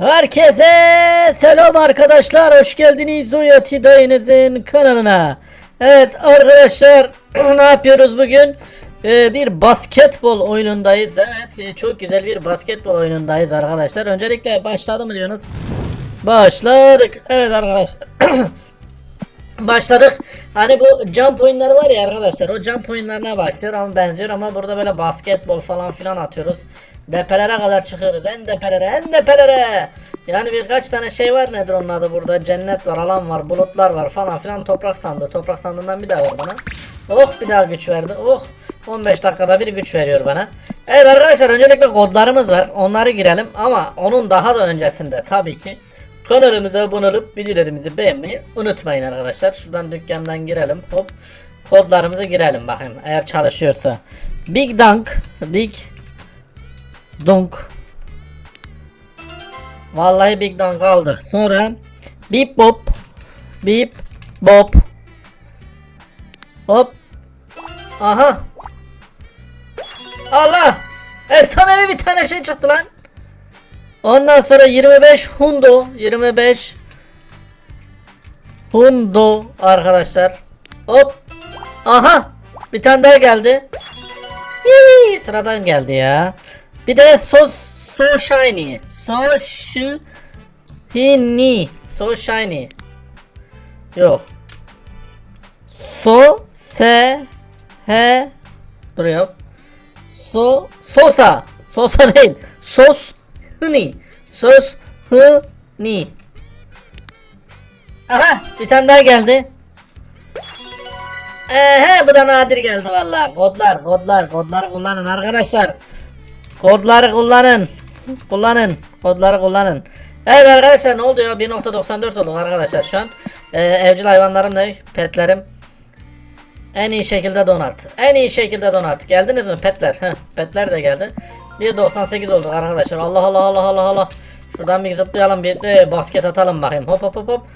Herkese selam arkadaşlar. Hoş geldiniz Zoyati dayınızın kanalına. Evet arkadaşlar ne yapıyoruz bugün? Ee, bir basketbol oyunundayız. Evet e, çok güzel bir basketbol oyunundayız arkadaşlar. Öncelikle başladı mı diyorsunuz? Başladık. Evet arkadaşlar. Başladık. Hani bu jump oyunları var ya arkadaşlar. O jump oyunlarına başlıyor ama benziyor ama burada böyle basketbol falan filan atıyoruz. Depelere kadar çıkıyoruz. En depelere, en depelere. Yani birkaç tane şey var nedir onun adı burada? Cennet var, alan var, bulutlar var falan filan. Toprak sandığı. Toprak sandığından bir daha ver bana. Oh bir daha güç verdi. Oh 15 dakikada bir güç veriyor bana. Evet arkadaşlar öncelikle kodlarımız var. Onları girelim ama onun daha da öncesinde tabii ki Kanalımıza abone olup videolarımızı beğenmeyi unutmayın arkadaşlar. Şuradan dükkandan girelim. Hop. Kodlarımızı girelim bakayım. Eğer çalışıyorsa. Big Dunk. Big Dunk. Vallahi Big Dunk aldık. Sonra Bip Bop. Bip Bop. Hop. Aha. Allah. Efsanevi bir tane şey çıktı lan. Ondan sonra 25 Hundo 25 Hundo arkadaşlar. Hop. Aha. Bir tane daha geldi. Hii, sıradan geldi ya. Bir de so so shiny. So shiny. So shiny. Yok. So se he duruyor. So sosa. Sosa değil. Sos hıni. Sos hıni. Aha bir tane daha geldi. Ehe bu da nadir geldi vallahi. Kodlar kodlar kodları kullanın arkadaşlar. Kodları kullanın. Kullanın. Kodları kullanın. Evet arkadaşlar ne oldu ya 1.94 olduk arkadaşlar şu an. Ee, evcil hayvanlarım ne? Petlerim. En iyi şekilde donat. En iyi şekilde donat. Geldiniz mi petler? Heh, petler de geldi. 1.98 olduk arkadaşlar. Allah Allah Allah Allah Allah. Şuradan bir zıplayalım bir de basket atalım bakayım. Hop hop hop hop.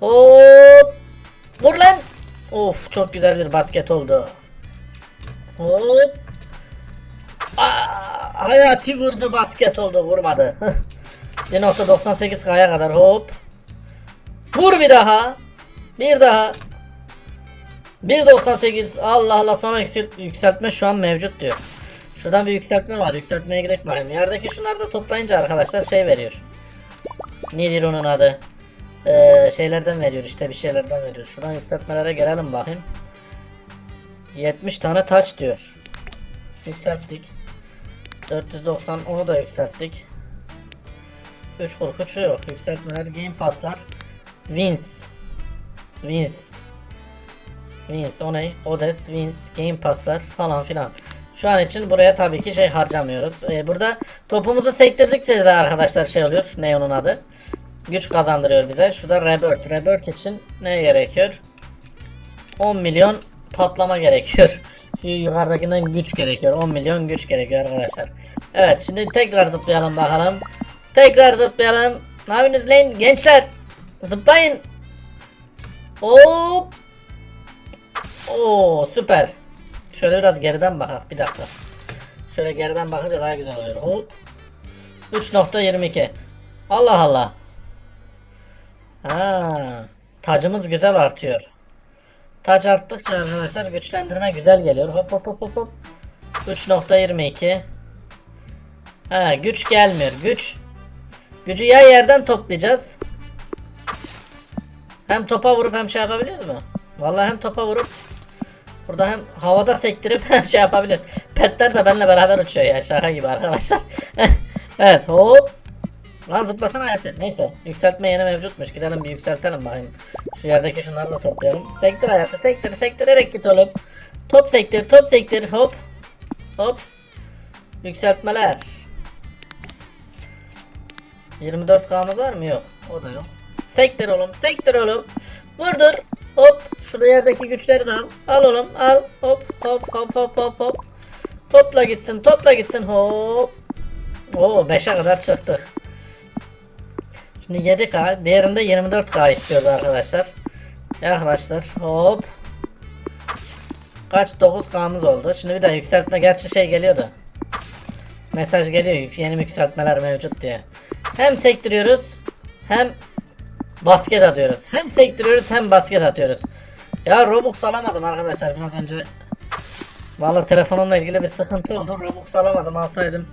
Hop. Vur lan. Of çok güzel bir basket oldu. Hop. Aa, hayati vurdu basket oldu vurmadı. 1.98 kaya kadar hop. Vur bir daha. Bir daha. 1.98 Allah Allah sonra yüksel- yükseltme şu an mevcut diyor. Şuradan bir yükseltme var. Yükseltmeye gerek var. Yerdeki şunları da toplayınca arkadaşlar şey veriyor. Nedir onun adı? Ee, şeylerden veriyor işte bir şeylerden veriyor. Şuradan yükseltmelere gelelim bakayım. 70 tane taç diyor. Yükselttik. 490 onu da yükselttik. 3 korkucu yok. Yükseltmeler, game passlar. Wins. Wins. Wins, Oney, Odes, Wins, Game Pass'lar falan filan. Şu an için buraya tabii ki şey harcamıyoruz. Ee, burada topumuzu sektirdikçe de arkadaşlar şey oluyor. Ne onun adı? Güç kazandırıyor bize. Şurada Rebirth. Rebirth için ne gerekiyor? 10 milyon patlama gerekiyor. Şu yukarıdakinden güç gerekiyor. 10 milyon güç gerekiyor arkadaşlar. Evet şimdi tekrar zıplayalım bakalım. Tekrar zıplayalım. Ne yapıyorsunuz lan gençler? Zıplayın. Hop. Oo süper. Şöyle biraz geriden bakalım bir dakika. Şöyle geriden bakınca daha güzel oluyor. Hop. 3.22. Allah Allah. Ha, tacımız güzel artıyor. Taç arttıkça arkadaşlar güçlendirme güzel geliyor. Hop hop hop hop. 3.22. Ha güç gelmiyor. Güç. Gücü ya yerden toplayacağız. Hem topa vurup hem şey yapabiliyoruz mu? Vallahi hem topa vurup burada hem havada sektirip hem şey yapabiliriz. Petler de benimle beraber uçuyor ya şaka gibi arkadaşlar. evet hop. Lan zıplasana hayatı. Neyse yükseltme yeni mevcutmuş. Gidelim bir yükseltelim bakayım. Şu yerdeki şunları da toplayalım. Sektir hayatı sektir sektirerek git oğlum. Top sektir top sektir hop. Hop. Yükseltmeler. 24K'mız var mı? Yok. O da yok. Sektir oğlum. Sektir oğlum. Vurdur. Hop. Şurada yerdeki güçleri de al. Al oğlum. Al. Hop. Hop. Hop. Hop. Hop. Hop. Topla gitsin. Topla gitsin. Hop. Oo 5'e kadar çıktık. Şimdi 7K. Diğerinde 24K istiyordu arkadaşlar. Arkadaşlar. Hop. Kaç? 9K'mız oldu. Şimdi bir daha yükseltme. Gerçi şey geliyordu. Mesaj geliyor. Yeni yükseltmeler mevcut diye. Hem sektiriyoruz hem basket atıyoruz. Hem sektiriyoruz hem basket atıyoruz. Ya Robux alamadım arkadaşlar biraz önce. Vallahi telefonumla ilgili bir sıkıntı oldu. Robux alamadım alsaydım.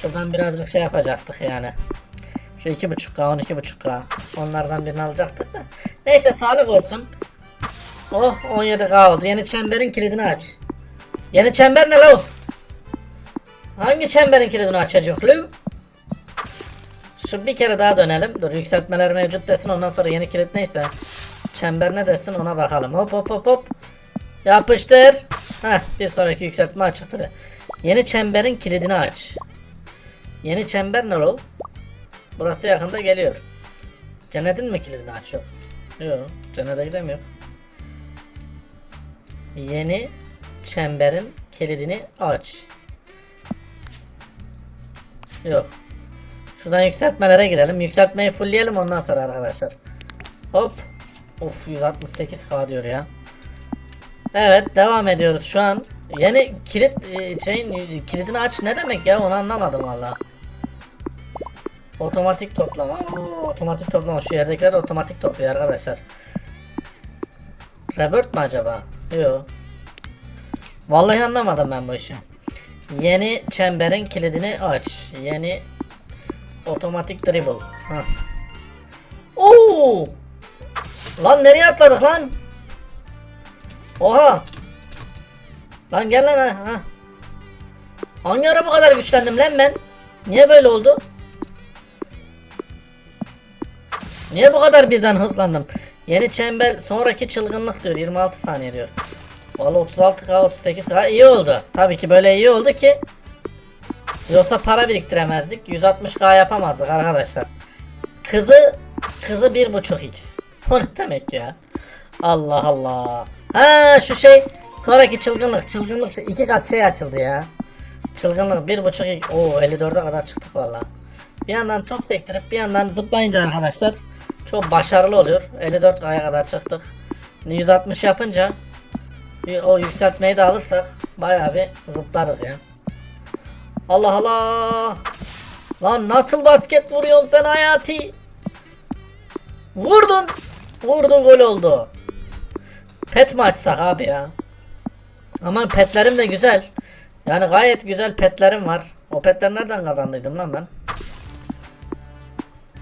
Şuradan birazcık şey yapacaktık yani. Şu 2.5K 12.5K onlardan birini alacaktık da. Neyse sağlık olsun. Oh 17K oldu. Yeni çemberin kilidini aç. Yeni çember ne lo? Hangi çemberin kilidini açacak lo? Şu bir kere daha dönelim. Dur yükseltmeler mevcut desin ondan sonra yeni kilit neyse. Çember ne desin ona bakalım. Hop hop hop hop. Yapıştır. Heh bir sonraki yükseltme açıktır. Yeni çemberin kilidini aç. Yeni çember ne lo? Burası yakında geliyor. Cennetin mi kilidini açıyor? Yok. Cennete gidemiyor. Yeni çemberin kilidini aç. Yok. Şuradan yükseltmelere gidelim. Yükseltmeyi fullleyelim ondan sonra arkadaşlar. Hop. Of 168k diyor ya. Evet devam ediyoruz şu an. Yeni kilit e, şeyin e, kilidini aç ne demek ya onu anlamadım valla. Otomatik toplama. Oo, otomatik toplama. Şu yerdekiler otomatik topluyor arkadaşlar. Rebirth mi acaba? Yok. Vallahi anlamadım ben bu işi. Yeni çemberin kilidini aç. Yeni otomatik dribble. Oo! Lan nereye atladık lan? Oha! Lan gel lan ha. ha. Hangi ara bu kadar güçlendim lan ben? Niye böyle oldu? Niye bu kadar birden hızlandım? Yeni çember sonraki çılgınlık diyor 26 saniye diyor. Valla 36k 38k iyi oldu. Tabii ki böyle iyi oldu ki Yoksa para biriktiremezdik. 160k yapamazdık arkadaşlar. Kızı kızı 1.5x. O ne demek ya? Allah Allah. Ha şu şey sonraki çılgınlık çılgınlık iki kat şey açıldı ya. Çılgınlık 1.5x. Oo 54'e kadar çıktık valla. Bir yandan top sektirip bir yandan zıplayınca arkadaşlar çok başarılı oluyor. 54 kaya kadar çıktık. 160 yapınca bir o yükseltmeyi de alırsak bayağı bir zıplarız ya. Allah Allah. Lan nasıl basket vuruyorsun sen Hayati? Vurdun. Vurdun gol oldu. Pet mi açsak abi ya? Aman petlerim de güzel. Yani gayet güzel petlerim var. O petler nereden kazandıydım lan ben?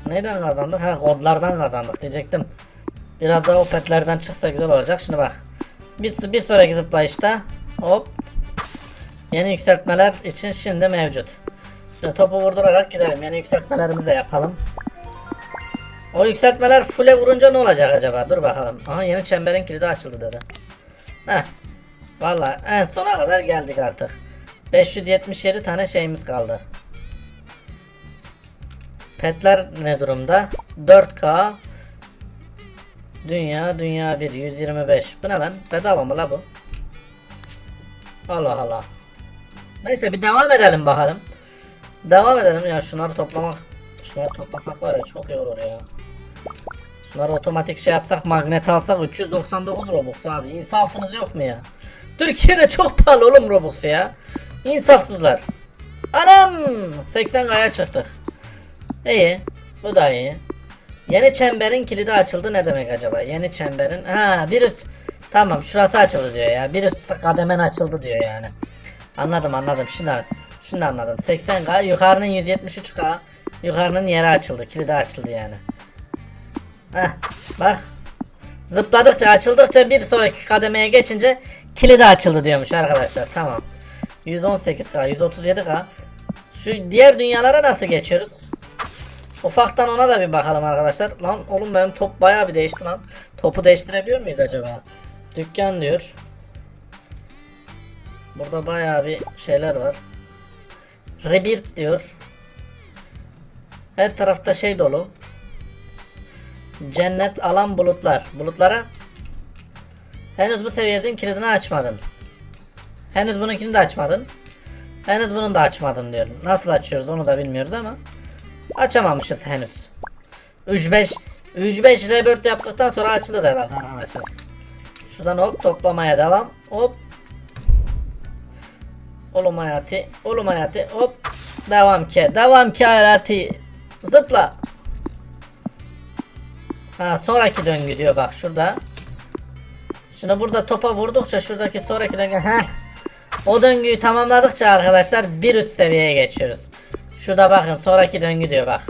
Neyden kazandık? Ha kodlardan kazandık diyecektim. Biraz daha o petlerden çıksa güzel olacak. Şimdi bak. Bir, bir sonraki zıplayışta hop Yeni yükseltmeler için şimdi mevcut. Şimdi topu vurdurarak gidelim. Yeni yükseltmelerimizi de yapalım. O yükseltmeler full'e vurunca ne olacak acaba? Dur bakalım. Aha yeni çemberin kilidi açıldı dedi. Heh. Valla en sona kadar geldik artık. 577 tane şeyimiz kaldı. Petler ne durumda? 4K Dünya, dünya 1, 125. Bu ne lan? Bedava mı la bu? Allah Allah. Neyse bir devam edelim bakalım. Devam edelim ya şunları toplamak. Şunları toplasak var ya çok iyi olur ya. Şunları otomatik şey yapsak magnet alsak 399 Robux abi. İnsafınız yok mu ya? Türkiye'de çok pahalı oğlum Robux ya. İnsafsızlar. Anam 80 kaya çıktık. İyi. Bu da iyi. Yeni çemberin kilidi açıldı ne demek acaba? Yeni çemberin ha bir üst Tamam şurası açıldı diyor ya. Bir üst kademen açıldı diyor yani. Anladım anladım. Şimdi şimdi anladım. 80k yukarının 173k yukarının yeri açıldı. Kilidi açıldı yani. Heh, bak. Zıpladıkça açıldıkça bir sonraki kademeye geçince kilidi açıldı diyormuş arkadaşlar. Tamam. 118k 137k Şu diğer dünyalara nasıl geçiyoruz? Ufaktan ona da bir bakalım arkadaşlar. Lan oğlum benim top bayağı bir değişti lan. Topu değiştirebiliyor muyuz acaba? Dükkan diyor. Burada bayağı bir şeyler var. Rebirth diyor. Her tarafta şey dolu. Cennet alan bulutlar. Bulutlara henüz bu seviyenin kilidini açmadın. Henüz bununkini de açmadın. Henüz bunu da açmadın diyor. Nasıl açıyoruz onu da bilmiyoruz ama açamamışız henüz. 3-5 3-5 rebirth yaptıktan sonra açılır herhalde arkadaşlar. Şuradan hop toplamaya devam. Hop Oğlum hayatı. Oğlum hayatı. Hop. Devam ki. Devam ki hayatı. Zıpla. Ha sonraki döngü diyor bak şurada. Şimdi burada topa vurdukça şuradaki sonraki döngü. Heh. O döngüyü tamamladıkça arkadaşlar bir üst seviyeye geçiyoruz. Şurada bakın sonraki döngü diyor bak.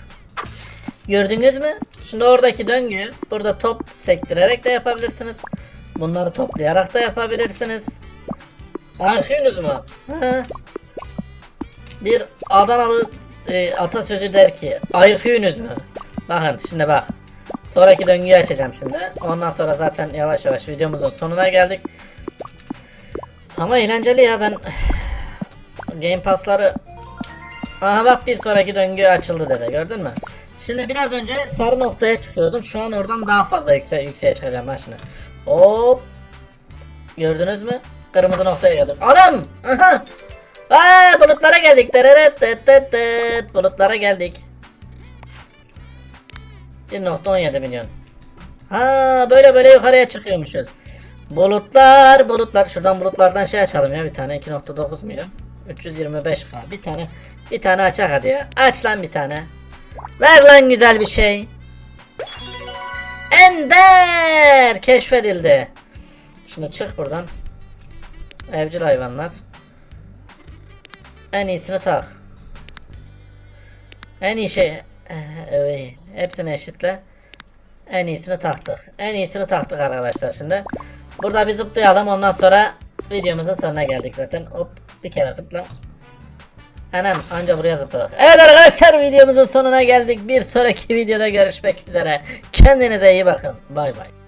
Gördünüz mü? Şimdi oradaki döngüyü burada top sektirerek de yapabilirsiniz. Bunları toplayarak da yapabilirsiniz. Anlıyorsunuz mu? Hı. Bir Adanalı e, atasözü der ki ayıkıyorsunuz mu? Bakın şimdi bak. Sonraki döngüyü açacağım şimdi. Ondan sonra zaten yavaş yavaş videomuzun sonuna geldik. Ama eğlenceli ya ben Game Pass'ları Aha bak bir sonraki döngü açıldı dede gördün mü? Şimdi biraz önce sarı noktaya çıkıyordum. Şu an oradan daha fazla yükse yükseğe çıkacağım ben şimdi. Hop. Gördünüz mü? Kırmızı noktaya geldim. Anam! Aha! Aa, bulutlara geldik. Tereret, tet, tet, tet. Bulutlara geldik. 1.17 milyon. Ha böyle böyle yukarıya çıkıyormuşuz. Bulutlar, bulutlar. Şuradan bulutlardan şey açalım ya bir tane 2.9 milyon. 325k. Bir tane bir tane açak hadi ya. Aç lan bir tane. Ver lan güzel bir şey. Ender keşfedildi. Şimdi çık buradan. Evcil hayvanlar. En iyisini tak. En iyi şey öyle. hepsini eşitle. En iyisini taktık. En iyisini taktık arkadaşlar şimdi. Burada bir zıplayalım ondan sonra videomuzun sonuna geldik zaten. Hop bir kere zıpla. Anam anca buraya zıpladık. Evet arkadaşlar videomuzun sonuna geldik. Bir sonraki videoda görüşmek üzere. Kendinize iyi bakın. Bay bay.